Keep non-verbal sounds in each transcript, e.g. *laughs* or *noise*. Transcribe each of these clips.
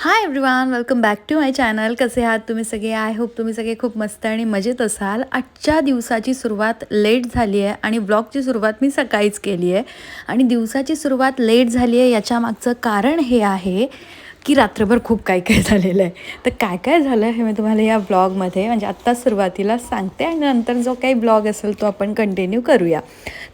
Hi everyone welcome back to my channel कसे आहात तुम्ही सगळे? आय होप तुम्ही सगळे खूप मस्त आणि मजेत असाल. आजच्या दिवसाची सुरुवात लेट झाली आहे आणि ब्लॉगची सुरुवात मी सकाळीच केली आहे. आणि दिवसाची सुरुवात लेट झाली आहे याच्या मागचं कारण हे आहे की रात्रभर खूप काय काय झालेलं आहे. तर काय काय झालं हे मी तुम्हाला या ब्लॉगमध्ये म्हणजे आत्ताच सुरुवातीला सांगते आणि नंतर जो काही ब्लॉग असेल तो आपण कंटिन्यू करूया.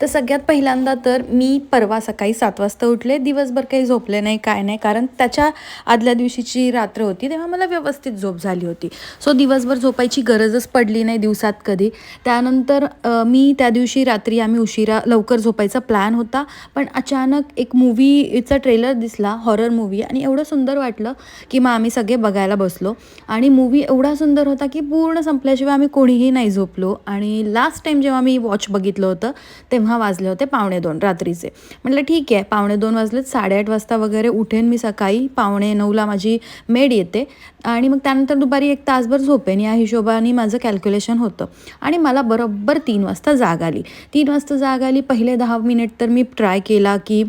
तर सगळ्यात पहिल्यांदा तर मी परवा सकाळी सात वाजता उठले. दिवसभर काही झोपले नाही काय नाही. कारण त्याच्या आदल्या दिवशीची रात्र होती तेव्हा मला व्यवस्थित झोप झाली होती. सो दिवसभर झोपायची गरजच पडली नाही दिवसात कधी. त्यानंतर मी त्या दिवशी रात्री आम्ही उशिरा लवकर झोपायचा प्लॅन होता. पण अचानक एक मूवीचा ट्रेलर दिसला हॉरर मूवी आणि एवढं सुंदर वाटलं की मग आम्ही सगळे बघायला बसलो. आणि मूवी एवढा सुंदर होता की पूर्ण संपल्याशिवाय आम्ही कोणीही नाही झोपलो. आणि लास्ट टाईम जेव्हा मी वॉच बघितलं होतं तेव्हा वाजले होते पावणे दोन रात्रीचे. म्हटलं ठीक आहे पावणे दोन वाजलेत साडेआठ वाजता वगैरे उठेन मी सकाळी पावणे नऊला माझी मेड येते. आणि मग त्यानंतर दुपारी एक तासभर झोपेन या हिशोबाने माझं कॅल्क्युलेशन होतं. आणि मला बरोबर तीन वाजता जाग आली. तीन वाजता जाग आली पहिले दहा मिनिट तर मी ट्राय केला की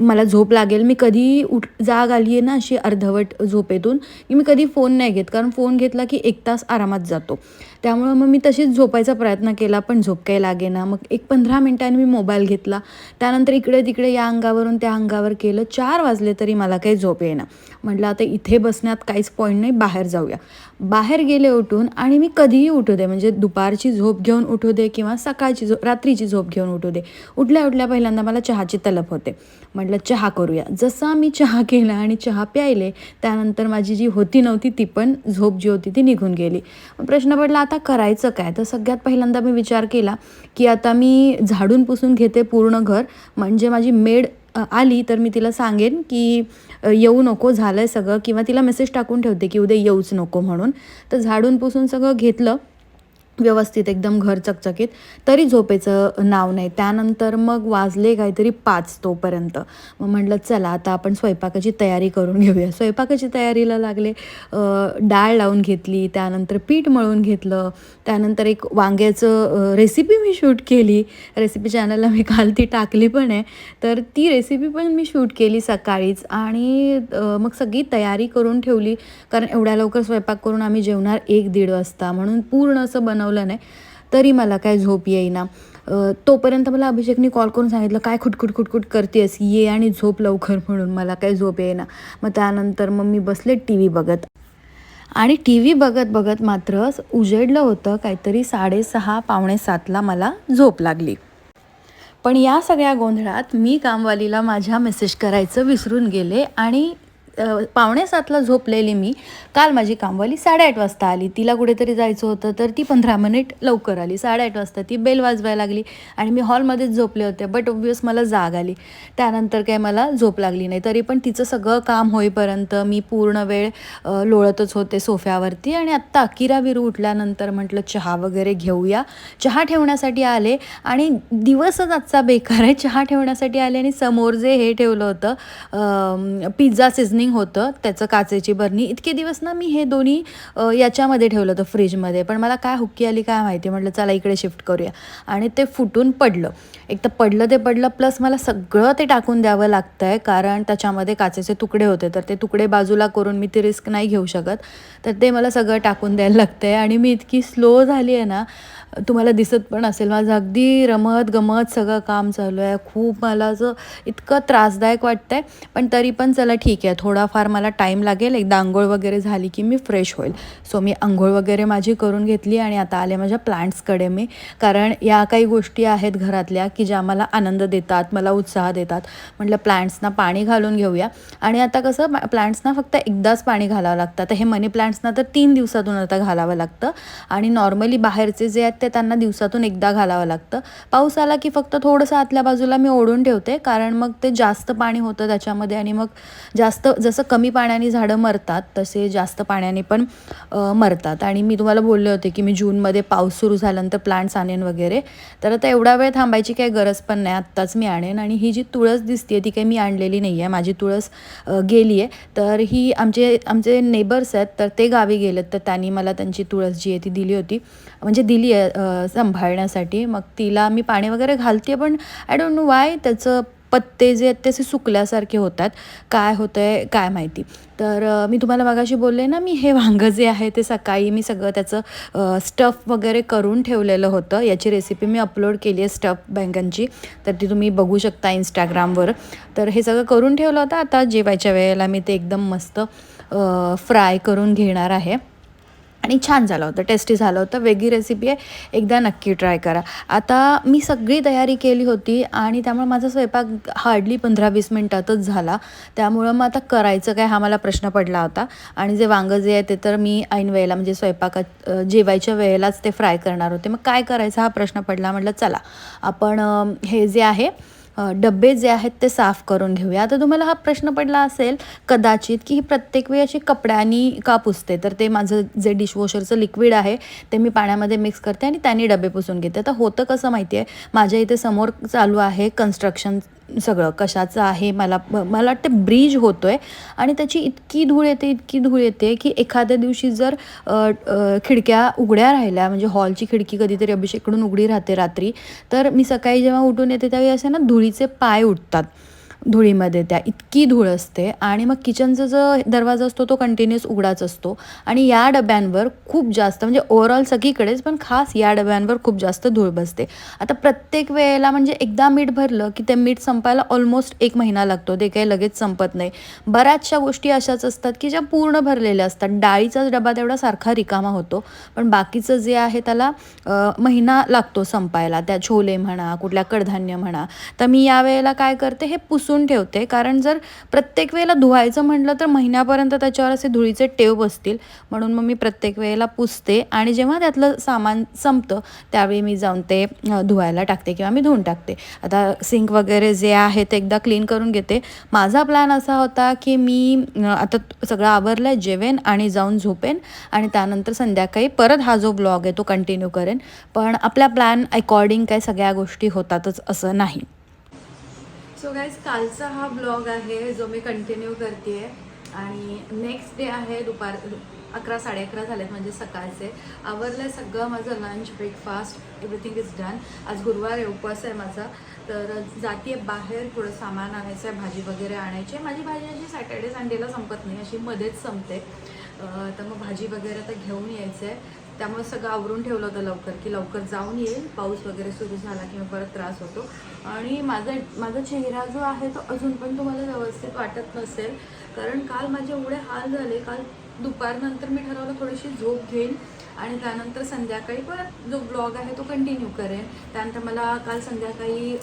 मला झोप लागेल. मी कधी उठ जाग आली आहे ना अशी अर्धवट झोपेतून की मी कधी फोन नाही घेत. कारण फोन घेतला की एक तास आरामात जातो. त्यामुळं मग मी तशीच झोपायचा प्रयत्न केला पण झोप काही लागेना. मग एक पंधरा मिनिटांनी मी मोबाईल घेतला. त्यानंतर इकडे तिकडे या अंगावरून त्या अंगावर केलं. चार वाजले तरी मला काही झोप येईना. म्हटलं आता इथे बसण्यात काहीच पॉईंट नाही बाहेर जाऊया. बाहेर गेले उठून आणि मी कधीही उठू दे म्हणजे दुपारची झोप घेऊन उठू दे किंवा सकाळची झोप रात्रीची झोप घेऊन उठू दे. उठल्या उठल्या पहिल्यांदा मला चहाची तलप होते. म्हटलं चहा करूया. जसा मी चहा केला आणि चहा प्यायले त्यानंतर माझी जी होती नव्हती ती पण झोप जी होती ती निघून गेली. मग प्रश्न पडला आता करायचं काय? तर सगळ्यात पहिल्यांदा मी विचार केला की आता मी झाडून पुसून घेते पूर्ण घर म्हणजे माझी मेड आली तर मी तिला सांगेन की येऊ नको झालं आहे सगळं किंवा तिला मेसेज टाकून ठेवते की उद्या येऊच नको म्हणून. तर झाडून पुसून सगळं घेतलं. व्यवस्थित एकदम घर चकचकीत तरी झोपेचं नाव नाही. त्यानंतर मग वाजले काहीतरी पाच तोपर्यंत. मग म्हटलं चला आता आपण स्वयंपाकाची तयारी करून घेऊया. स्वयंपाकाची तयारीला लागले. डाळ लावून घेतली त्यानंतर पीठ मळून घेतलं त्यानंतर एक वांग्याचं रेसिपी मी शूट केली. रेसिपी चॅनलला मी काल ती टाकली पण आहे. तर ती रेसिपी पण मी शूट केली सकाळीच आणि मग सगळी तयारी करून ठेवली. कारण एवढ्या लवकर स्वयंपाक करून आम्ही जेवणार एक दीड वाजता. म्हणून पूर्ण असं बनवलं नाही. तरी मला काय झोप येईना. तोपर्यंत मला अभिषेकने कॉल करून सांगितलं काय खुटखुट खुटखुट करतेस ये आणि झोप लवकर *laughs* म्हणून मला काय झोप येईना. मग त्यानंतर मग मी बसले टी व्ही बघत. आणि टी व्ही बघत बघत मात्र उजेडलं होतं काहीतरी साडेसहा पावणे सातला मला झोप लागली. पण या सगळ्या गोंधळात मी कामवालीला माझ्या मेसेज करायचं विसरून गेले आणि पावणे सातला झोपलेली मी. काल माझी कामवाली साडेआठ वाजता आली. तिला कुठेतरी जायचं होतं तर ती पंधरा मिनिट लवकर आली. साडेआठ वाजता ती बेल वाजवायला लागली आणि मी हॉलमध्येच झोपले होते बट ऑब्वियस मला जाग आली. त्यानंतर काय मला झोप लागली नाही. तरी पण तिचं सगळं काम होईपर्यंत मी पूर्ण वेळ लोळतच होते सोफ्यावरती आणि आत्ता अकिरा विरू उठल्यानंतर म्हटलं चहा वगैरे घेऊया. चहा ठेवण्यासाठी आले आणि दिवसच आजचा बेकार आहे. चहा ठेवण्यासाठी आले आणि समोर जे हे ठेवलं होतं पिझ्झा सिझनिंग होतं त्याचं काचेची बरणी. इतके दिवस ना मी हे दोन्ही याच्यामध्ये ठेवलं होतं फ्रीजमध्ये. पण मला काय हुक्की आली काय माहिती? म्हटलं चला इकडे शिफ्ट करूया. आणि ते फुटून पडलं. एक तर पडलं ते पडलं प्लस मला सगळं ते टाकून द्यावं लागतं आहे कारण त्याच्यामध्ये काचेचे तुकडे होते. तर ते तुकडे बाजूला करून मी ते रिस्क नाही घेऊ शकत. तर ते मला सगळं टाकून द्यायला लागतं आहे आणि मी इतकी स्लो झाली आहे ना तुम्हाला दिसत पण असेल. माझं अगदी रमत गमत सगळं काम चालू आहे. खूप मला असं इतकं त्रासदायक वाटतं आहे पण तरी पण चला ठीक आहे. थोडाफार मला टाईम लागेल. एकदा आंघोळ वगैरे झाली की मी फ्रेश होईल. सो मी आंघोळ वगैरे माझी करून घेतली आणि आता आले माझ्या प्लांट्सकडे मी. कारण या काही गोष्टी आहेत घरातल्या की ज्या मला आनंद देतात मला उत्साह देतात. म्हटलं प्लांट्सना पाणी घालून घेऊया. आणि आता कसं प्लांट्सना फक्त एकदाच पाणी घालावं लागतं. तर हे मनी प्लांट्सना तर तीन दिवसातून आता घालावं लागतं. आणि नॉर्मली बाहेरचे जे आहेत ते त्यांना दिवसातून एकदा घालावं लागतं. पाऊस आला की फक्त थोडंसं आतल्या बाजूला मी ओढून ठेवते कारण मग ते जास्त पाणी होतं त्याच्यामध्ये आणि मग जास्त जसं कमी पाण्याने झाडं मरतात तसे जास्त पाण्याने पण मरतात. आणि मी तुम्हाला बोलले होते की मी जूनमध्ये पाऊस सुरू झाल्यानंतर प्लांट्स आणेन वगैरे. तर आता एवढा वेळ थांबायची काही गरज पण नाही आत्ताच मी आणेन. आणि ही जी तुळस दिसते ती काही मी आणलेली नाही आहे माझी तुळस गेली आहे तर ही आमचे आमचे नेबर्स आहेत तर ते गावी गेलेत तर त्यांनी मला त्यांची तुळस जी आहे ती दिली होती. म्हणजे दिली आहे सांभाळण्यासाठी. मग तिला मी पाणी वगैरे घालते पण आय डोंट नो वाय त्याचं पत्ते जे आहेत ते असे सुकल्यासारखे होतात. काय होतं आहे काय माहिती. तर मी तुम्हाला मगाशी बोलले ना मी हे वांगं जे आहे ते सकाळी मी सगळं त्याचं स्टफ वगैरे करून ठेवलेलं होतं. याची रेसिपी मी अपलोड केली आहे स्टफ बँकांची तर ती तुम्ही बघू शकता इंस्टाग्रामवर तर हे सगळं करून ठेवलं होतं. आता जेवायच्या वेळेला मी ते एकदम मस्त फ्राय करून घेणार आहे. आणि छान झालं होतं टेस्टी झालं होतं. वेगळी रेसिपी आहे एकदा नक्की ट्राय करा. आता मी सगळी तयारी केली होती आणि त्यामुळे माझा स्वयंपाक हार्डली पंधरा वीस मिनटातच झाला. त्यामुळं मग आता करायचं काय हा मला प्रश्न पडला होता. आणि जे वांगं जे आहे ते तर मी ऐन वेळेला म्हणजे स्वयंपाकात जेवायच्या वेळेलाच ते फ्राय करणार होते. मग काय करायचं हा प्रश्न पडला म्हटलं चला. आपण हे जे आहे डबे जे आहेत ते साफ करून घेऊया. आता तुम्हाला हा प्रश्न पडला असेल कदाचित की ही प्रत्येक वेळी अशी कपड्यानी का पुसते. तर ते माझं जे डिशवॉशरचं लिक्विड आहे ते मी पाण्यामध्ये मिक्स करते आणि त्यांनी डबे पुसून घेते. तर होतं कसं माहिती आहे माझ्या इथे समोर चालू आहे कन्स्ट्रक्शन सगळं कशाचं आहे मला मला वाटतं ब्रिज होतो आहे आणि त्याची इतकी धूळ येते इतकी धूळ येते की एखाद्या दिवशी जर खिडक्या उघड्या राहिल्या म्हणजे हॉलची खिडकी कधीतरी अभिषेकडून उघडी राहते रात्री तर मी सकाळी जेव्हा उठून येते त्यावेळी असे ना धुळीचे पाय उठतात. धुळीमध्ये त्या इतकी धूळ असते आणि मग किचनचा जो दरवाजा असतो तो कंटिन्युअस उघडाच असतो. आणि या डब्यांवर खूप जास्त म्हणजे ओव्हरऑल सगळीकडेच पण खास या डब्यांवर खूप जास्त धूळ बसते. आता प्रत्येक वेळेला म्हणजे एकदा मीठ भरलं की ते मीठ संपायला ऑलमोस्ट एक महिना लागतो. ते काही लगेच संपत नाही. बऱ्याचशा गोष्टी अशाच असतात की ज्या पूर्ण भरलेल्या असतात. डाळीचाच डबा तेवढा सारखा रिकामा होतो. पण बाकीचं जे आहे त्याला महिना लागतो संपायला. त्या छोले म्हणा कुठल्या कडधान्य म्हणा. तर मी यावेळेला काय करते हे पुसून पुसून ठेवते. कारण जर प्रत्येक वेळेला धुवायचं म्हटलं तर महिन्यापर्यंत त्याच्यावर असे धुळीचे टेव बसतील. म्हणून मग मी प्रत्येक वेळेला पुसते आणि जेव्हा त्यातलं सामान संपतं त्यावेळी मी जाऊन ते धुवायला टाकते किंवा मी धुवून टाकते. आता सिंक वगैरे जे आहे ते एकदा क्लीन करून घेते. माझा प्लॅन असा होता की मी आता सगळं आवरलं आहे जेवेन आणि जाऊन झोपेन आणि त्यानंतर संध्याकाळी परत हा जो ब्लॉग आहे तो कंटिन्यू करेन. पण आपल्या प्लॅन अकॉर्डिंग काय सगळ्या गोष्टी होतातच असं नाही. सो गाईज कालचा हा ब्लॉग आहे जो मी कंटिन्यू करते आणि नेक्स्ट डे आहे दुपार अकरा साडे अकरा झालेत म्हणजे सकाळचे. आवरलं आहे सगळं माझं lunch breakfast everything is done आज गुरुवार आहे उपवास आहे माझा. तर जाते बाहेर थोडं सामान आणायचं आहे भाजी वगैरे आणायची आहे. माझी भाजी अशी सॅटर्डे संडेला संपत नाही अशी मध्येच संपते. तर मग भाजी वगैरे आता घेऊन यायचं आहे त्यामुळे सगळं आवरून ठेवलं होतं लवकर की लवकर जाऊन येईल पाऊस वगैरे सुरू झाला किंवा परत त्रास होतो. आणि माझा माझा चेहरा जो आहे तो अजून पण तुम्हाला व्यवस्थित वाटत नसेल. कारण काल माझे एवढे हाल झाले काल दुपारनंतर मी ठरवलं थोडीशी झोप घेईन. आणि त्यानंतर संध्याकाळी परत जो ब्लॉग आहे तो कंटिन्यू करेन. त्यानंतर मला काल संध्याकाळी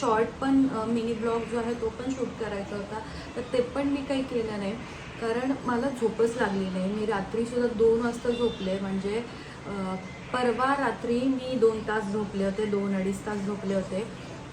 शॉर्ट पण मिनी ब्लॉग जो आहे तो पण शूट करायचा होता. तर ते पण मी काही केलं नाही. कारण मला झोपच लागली नाही. मी रात्रीसुद्धा दोन वाजता झोपले. म्हणजे परवा रात्री मी दोन तास झोपले होते दोन अडीच तास झोपले होते.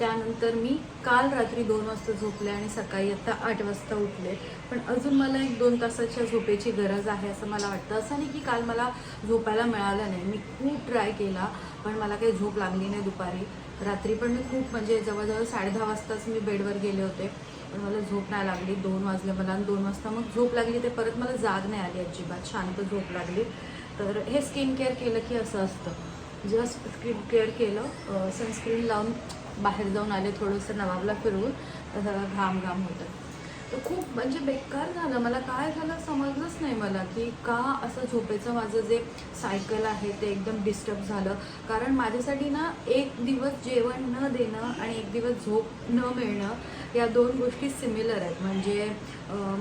त्यानंतर मी काल रात्री दोन वाजता झोपले आणि सकाळी आता आठ वाजता उठले. पण अजून मला एक दोन तासाच्या झोपेची गरज आहे असं मला वाटतं. असं नाही की काल मला झोपायला मिळालं नाही. मी खूप ट्राय केला पण मला काही झोप लागली नाही दुपारी. रात्री पण मी खूप म्हणजे जवळजवळ साडेदहा वाजताच मी बेडवर गेले होते. पण मला झोप नाही लागली. दोन वाजले मला आणि दोन वाजता मग झोप लागली ते परत मला जाग नाही आली अजिबात. शांत झोप लागली. तर हे स्किन केअर केलं की असं असतं. जस्ट स्किन केअर केलं सनस्क्रीन लावून बाहेर जाऊन आले थोडंसं नवाबला फिरवून तर सगळं घाम घाम होतं. खूप म्हणजे बेकार झालं. मला काय झालं समजलंच नाही मला की का असं झोपेचं माझं जे सायकल आहे ते एकदम डिस्टर्ब झालं. कारण माझ्यासाठी ना एक दिवस जेवण न देणं आणि एक दिवस झोप न मिळणं या दोन गोष्टी सिमिलर आहेत. म्हणजे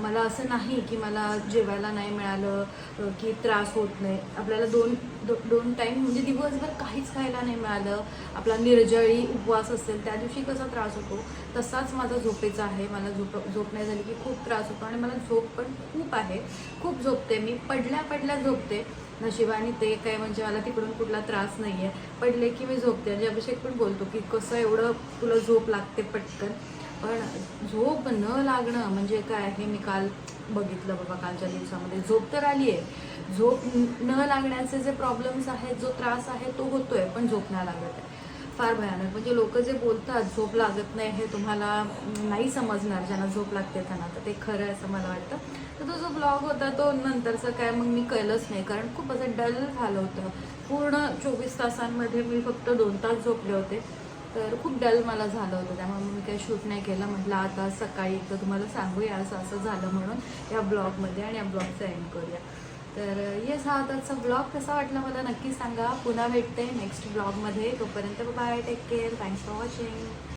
मला असं नाही की मला जेवायला नाही मिळालं की त्रास होत नाही. आपल्याला दोन दो, दोन टाईम म्हणजे दिवसभर काहीच खायला नाही मिळालं. आपला निर्जळी उपवास असेल त्या दिवशी कसा त्रास होतो? तसाच माझा झोपेचा आहे. मला झोप झोप नाही झाली की खूप त्रास होतो आणि मला झोप पण खूप आहे. खूप झोपते मी. पडल्या पडल्या झोपते. नशिबाने ते काय म्हणजे मला तिकडून कुठला त्रास नाही आहे पडले की मी झोपते. म्हणजे अभिषेक पण बोलतो की कसं एवढं तुला झोप लागते पटकन. पण झोप न लागणं म्हणजे काय हे मी काल बघितलं बाबा कालच्या दिवसामध्ये. झोप तर आली आहे झोप न- लागण्याचे जे प्रॉब्लेम्स आहेत जो त्रास आहे तो होतोय पण झोप नाही लागत आहे. फार भयानक. म्हणजे लोक जे बोलतात झोप लागत नाही हे तुम्हाला नाही समजणार ज्यांना झोप लागते त्यांना. तर ते खरं आहे असं मला वाटतं. तर तो जो ब्लॉग होता तो नंतरचा काय मग मी कळलंच नाही. कारण खूप असं डल झालं होतं. पूर्ण चोवीस तासांमध्ये मी फक्त दोन तास झोपले होते. तर खूप डल मला झालं होतं. त्यामुळे मी काही शूट नाही केलं. म्हटलं आता सकाळी एकदा तुम्हाला सांगूया असं असं झालं म्हणून या ब्लॉगमध्ये आणि या ब्लॉगचा एंड करूया. तर येस हा आताचा ब्लॉग कसा वाटला मला नक्की सांगा. पुन्हा भेटते नेक्स्ट ब्लॉगमध्ये तोपर्यंत bye take care thanks for watching